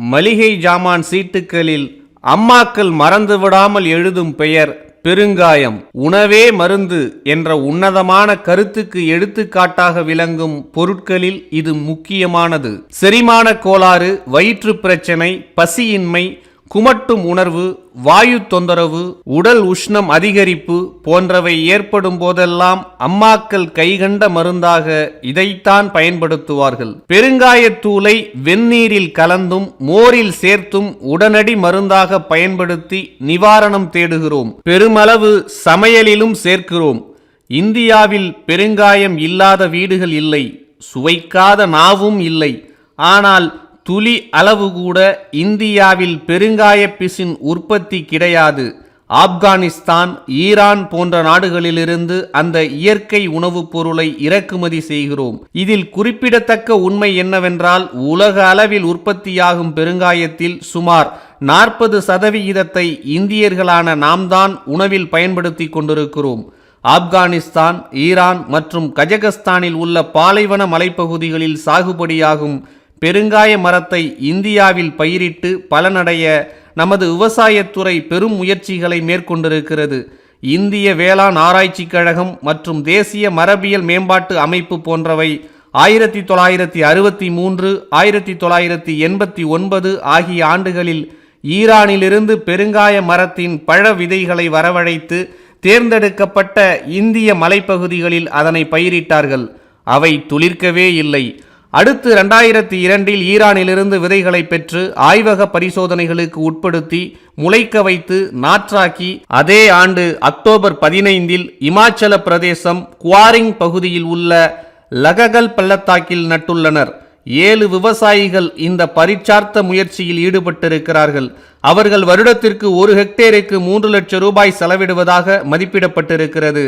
மளிகை ஜாமான் சீட்டுகளில் அம்மாக்கள் மறந்து விடாமல் எழுதும் பெயர் பெருங்காயம். உணவே மருந்து என்ற உன்னதமான கருத்துக்கு எடுத்துக்காட்டாக விளங்கும் பொருட்களில் இது முக்கியமானது. செரிமான கோளாறு வயிற்று பிரச்சனை பசியின்மை குமட்டும் உணர்வு வாயு தொந்தரவு உடல் உஷ்ணம் அதிகரிப்பு போன்றவை ஏற்படும் போதெல்லாம் அம்மாக்கள் கைகண்ட மருந்தாக இதைத்தான் பயன்படுத்துவார்கள். பெருங்காயத்தூளை வெந்நீரில் கலந்தும் மோரில் சேர்த்தும் உடனடி மருந்தாக பயன்படுத்தி நிவாரணம் தேடுகிறோம். பெருமளவு சமையலிலும் சேர்க்கிறோம். இந்தியாவில் பெருங்காயம் இல்லாத வீடுகள் இல்லை. சுவைக்காத நாவும் இல்லை. ஆனால் துளி அளவு கூட இந்தியாவில் பெருங்காய பிசின் உற்பத்தி கிடையாது. ஆப்கானிஸ்தான் ஈரான் போன்ற நாடுகளிலிருந்து அந்த இயற்கை உணவுப் பொருளை இறக்குமதி செய்கிறோம். இதில் குறிப்பிடத்தக்க உண்மை என்னவென்றால் உலக அளவில் உற்பத்தியாகும் பெருங்காயத்தில் சுமார் நாற்பது சதவிகிதத்தை இந்தியர்களான நாம் தான் உணவில் பயன்படுத்தி கொண்டிருக்கிறோம். ஆப்கானிஸ்தான் ஈரான் மற்றும் கஜகஸ்தானில் உள்ள பாலைவன மலைப்பகுதிகளில் சாகுபடியாகும் பெருங்காய மரத்தை இந்தியாவில் பயிரிட்டு பலனடைய நமது விவசாயத்துறை பெரும் முயற்சிகளை மேற்கொண்டிருக்கிறது. இந்திய வேளாண் ஆராய்ச்சிக் கழகம் மற்றும் தேசிய மரபியல் மேம்பாட்டு அமைப்பு போன்றவை ஆயிரத்தி தொள்ளாயிரத்தி அறுபத்தி மூன்று ஆயிரத்தி தொள்ளாயிரத்தி எண்பத்தி ஒன்பது ஆகிய ஆண்டுகளில் ஈரானிலிருந்து பெருங்காய மரத்தின் பழ விதைகளை வரவழைத்து தேர்ந்தெடுக்கப்பட்ட இந்திய மலைப்பகுதிகளில் அதனை பயிரிட்டார்கள். அவை துளிர்க்கவே இல்லை. அடுத்து ரெண்டாயிரத்தி இரண்டில் ஈரானிலிருந்து விதைகளை பெற்று ஆய்வக பரிசோதனைகளுக்கு உட்படுத்தி முளைக்க வைத்து நாற்றாக்கி அதே ஆண்டு அக்டோபர் பதினைந்தில் இமாச்சல பிரதேசம் குவாரிங் பகுதியில் உள்ள லககல் பள்ளத்தாக்கில் நட்டுள்ளனர். ஏழு விவசாயிகள் இந்த பரிச்சார்த்த முயற்சியில் ஈடுபட்டிருக்கிறார்கள். அவர்கள் வருடத்திற்கு ஒரு ஹெக்டேருக்கு மூன்று லட்சம் ரூபாய் செலவிடுவதாக மதிப்பிடப்பட்டிருக்கிறது.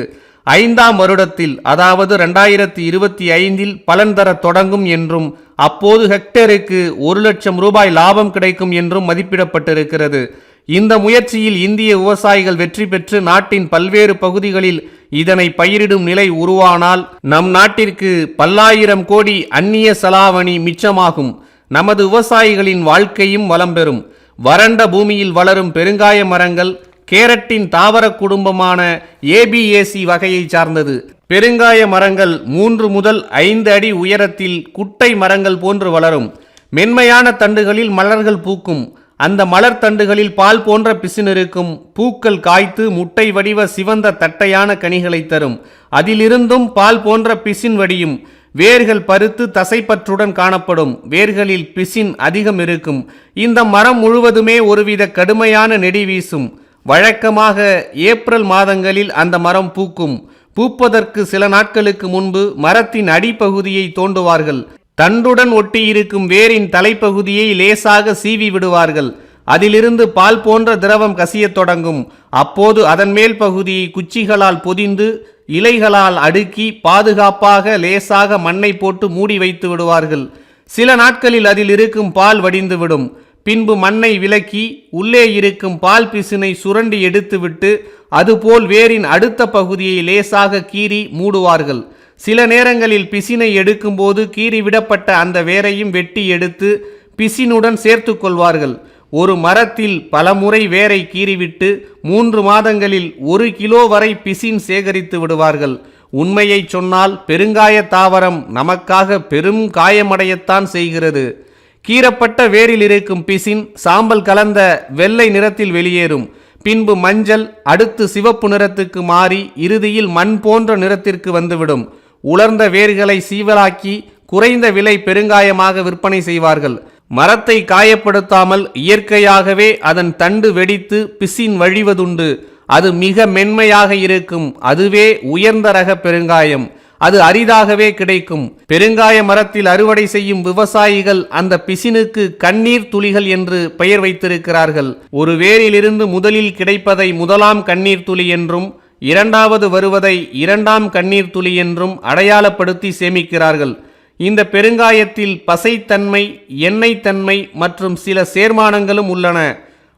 ஐந்தாம் வருடத்தில் அதாவது ரெண்டாயிரத்தி இருபத்தி ஐந்தில் பலன் தர தொடங்கும் என்றும் அப்போது ஹெக்டேருக்கு ஒரு லட்சம் ரூபாய் லாபம் கிடைக்கும் என்றும் மதிப்பிடப்பட்டிருக்கிறது. இந்த முயற்சியில் இந்திய விவசாயிகள் வெற்றி பெற்று நாட்டின் பல்வேறு பகுதிகளில் இதனை பயிரிடும் நிலை உருவானால் நம் நாட்டிற்கு பல்லாயிரம் கோடி அந்நிய செலாவணி மிச்சமாகும். நமது விவசாயிகளின் வாழ்க்கையும் வளம் பெறும் வறண்ட பூமியில் வளரும் பெருங்காய மரங்கள் கேரட்டின் தாவர குடும்பமான ஏபிஏசி வகையை சார்ந்தது. பெருங்காய மரங்கள் மூன்று முதல் ஐந்து அடி உயரத்தில் குட்டை மரங்கள் போன்று வளரும். மென்மையான தண்டுகளில் மலர்கள் பூக்கும். அந்த மலர் தண்டுகளில் பால் போன்ற பிசின் இருக்கும். பூக்கள் காய்த்து முட்டை வடிவ சிவந்த தட்டையான கனிகளை தரும். அதிலிருந்தும் பால் போன்ற பிசின் வடியும். வேர்கள் பருத்து தசைப்பற்றுடன் காணப்படும். வேர்களில் பிசின் அதிகம் இருக்கும். இந்த மரம் முழுவதுமே ஒருவித கடுமையான நெடி வீசும். வழக்கமாக ஏப்ரல் மாதங்களில் அந்த மரம் பூக்கும். பூப்பதற்கு சில நாட்களுக்கு முன்பு மரத்தின் அடிப்பகுதியை தோண்டுவார்கள். தண்டுடன் ஒட்டியிருக்கும் வேரின் தலைப்பகுதியை லேசாக சீவி விடுவார்கள். அதிலிருந்து பால் போன்ற திரவம் கசியத் தொடங்கும். அப்போது அதன் மேல் பகுதியை குச்சிகளால் பொதிந்து இலைகளால் அடுக்கி பாதுகாப்பாக லேசாக மண்ணை போட்டு மூடி வைத்து விடுவார்கள். சில நாட்களில் அதில் இருக்கும் பால் வடிந்துவிடும் பின்பு மண்ணை விலக்கி உள்ளே இருக்கும் பால் பிசினை சுரண்டி எடுத்துவிட்டு அதுபோல் வேரின் அடுத்த பகுதியை லேசாக கீறி மூடுவார்கள். சில நேரங்களில் பிசினை எடுக்கும்போது கீறி விடப்பட்ட அந்த வேரையும் வெட்டி எடுத்து பிசினுடன் சேர்த்து கொள்வார்கள். ஒரு மரத்தில் பலமுறை வேரை கீறிவிட்டு மூன்று மாதங்களில் ஒரு கிலோ வரை பிசின் சேகரித்து விடுவார்கள். உண்மையை சொன்னால் பெருங்காய தாவரம் நமக்காக பெரும் காயமடையத்தான் செய்கிறது. கீறப்பட்ட வேரில் இருக்கும் பிசின் சாம்பல் கலந்த வெள்ளை நிறத்தில் வெளியேறும். பின்பு மஞ்சள் அடுத்து சிவப்பு நிறத்துக்கு மாறி இறுதியில் மண் போன்ற நிறத்திற்கு வந்துவிடும். உலர்ந்த வேர்களை சீவலாக்கி குறைந்த விலை பெருங்காயமாக விற்பனை செய்வார்கள். மரத்தை காயப்படுத்தாமல் இயற்கையாகவே அதன் தண்டு வெடித்து பிசின் வழிவதுண்டு. அது மிக மென்மையாக இருக்கும். அதுவே உயர்ந்த ரக பெருங்காயம். அது அரிதாகவே கிடைக்கும். பெருங்காய மரத்தில் அறுவடை செய்யும் விவசாயிகள் அந்த பிசினுக்கு கண்ணீர் துளிகள் என்று பெயர் வைத்திருக்கிறார்கள். ஒரு வேரிலிருந்து முதலில் கிடைப்பதை முதலாம் கண்ணீர் துளி என்றும் இரண்டாவது வருவதை இரண்டாம் கண்ணீர் துளி என்றும் அடையாளப்படுத்தி சேமிக்கிறார்கள். இந்த பெருங்காயத்தில் பசைத்தன்மை எண்ணெய் தன்மை மற்றும் சில சேர்மானங்களும் உள்ளன.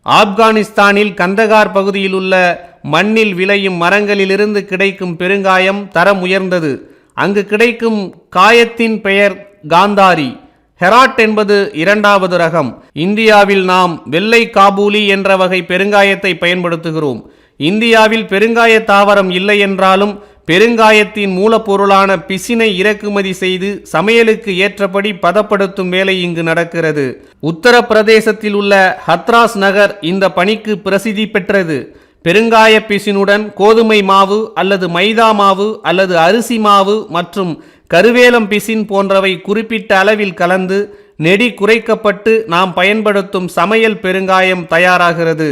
ஆப்கானிஸ்தானில் கந்தகார் பகுதியில் உள்ள மண்ணில் விளையும் மரங்களிலிருந்து கிடைக்கும் பெருங்காயம் தரம் உயர்ந்தது. அங்கு கிடைக்கும் காயத்தின் பெயர் காந்தாரி. ஹெராட் என்பது இரண்டாவது ரகம். இந்தியாவில் நாம் வெள்ளை காபூலி என்ற வகை பெருங்காயத்தை பயன்படுத்துகிறோம். இந்தியாவில் பெருங்காய தாவரம் இல்லை என்றாலும் பெருங்காயத்தின் மூலப்பொருளான பிசினை இறக்குமதி செய்து சமையலுக்கு ஏற்றபடி பதப்படுத்தும் வேலை இங்கு நடக்கிறது. உத்தரப்பிரதேசத்தில் உள்ள ஹத்ராஸ் நகர் இந்த பணிக்கு பிரசித்தி பெற்றது. பெருங்காய பிசினுடன் கோதுமை மாவு அல்லது மைதா மாவு அல்லது அரிசி மாவு மற்றும் கருவேலம் பிசின் போன்றவை குறிப்பிட்ட அளவில் கலந்து நெடி குறைக்கப்பட்டு நாம் பயன்படுத்தும் சமையல் பெருங்காயம் தயாராகிறது.